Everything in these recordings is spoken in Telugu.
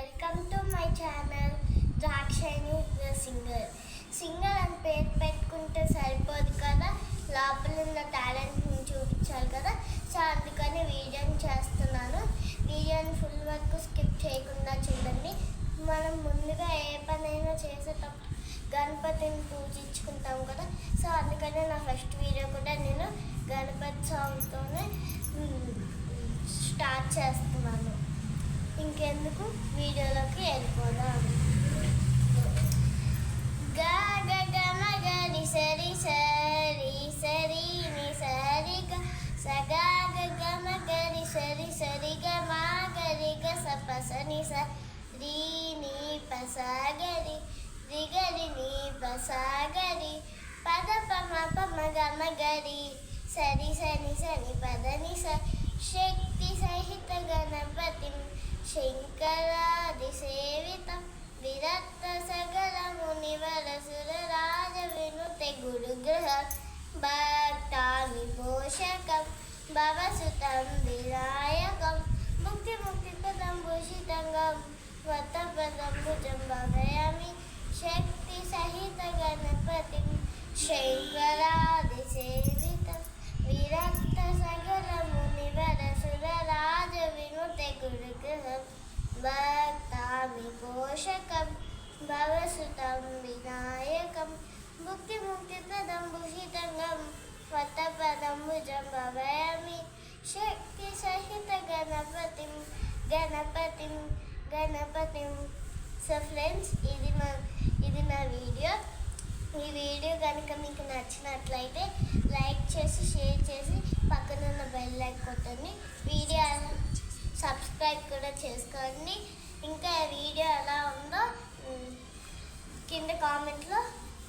Welcome to my channel Drakshani the singer singer అని పేరు పెట్టుకుంటే సరిపోదు కదా? లోపల ఉన్న టాలెంట్ని చూపించాలి కదా? సో అందుకని వీడియోని చేస్తున్నాను. వీడియోని ఫుల్ వరకు స్కిప్ చేయకుండా చూడండి. మనం ముందుగా ఏ పనైనా చేసేటప్పుడు గణపతిని పూజించుకుంటాం కదా? సో అందుకనే నా ఫస్ట్ వీడియో కూడా నేను గణపతి సాంగ్తోనే స్టార్ట్ చేస్తాను. ఇంకెందుకు? వీడియోలోకి వెళ్ళిపోదాం. గా సరి సరి సరి ని సరిగా గ స గ సరి సరి గ మా గ రి గ స ప ని గ పద పమ మ ప సరి సరి సని భవసుతం వినాయకం ముక్తి ముక్తి పదం భూషితంగం వత పదం భుజం భవయామి శక్తి సహిత గణపతిం శంకరాది సేవితం విరక్త సకల మునివర సుర రాజ వినుత గురుగ్రహం భక్తామి పోషకం భవసుతం వినాయకం ముక్తి ముక్తి పదం భూషితంగం గణపతి గణపతి. సో ఫ్రెండ్స్ ఇది మా ఇది నా వీడియో. ఈ వీడియో కనుక మీకు నచ్చినట్లయితే లైక్ చేసి షేర్ చేసి పక్కన ఉన్న బెల్ లైక్ కొట్టండి. వీడియో సబ్స్క్రైబ్ కూడా చేసుకోండి. ఇంకా వీడియో ఎలా ఉందో కింద కామెంట్లో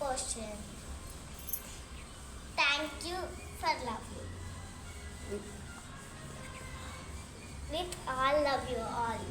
పోస్ట్ చేయండి. Thank you for love you with all love you all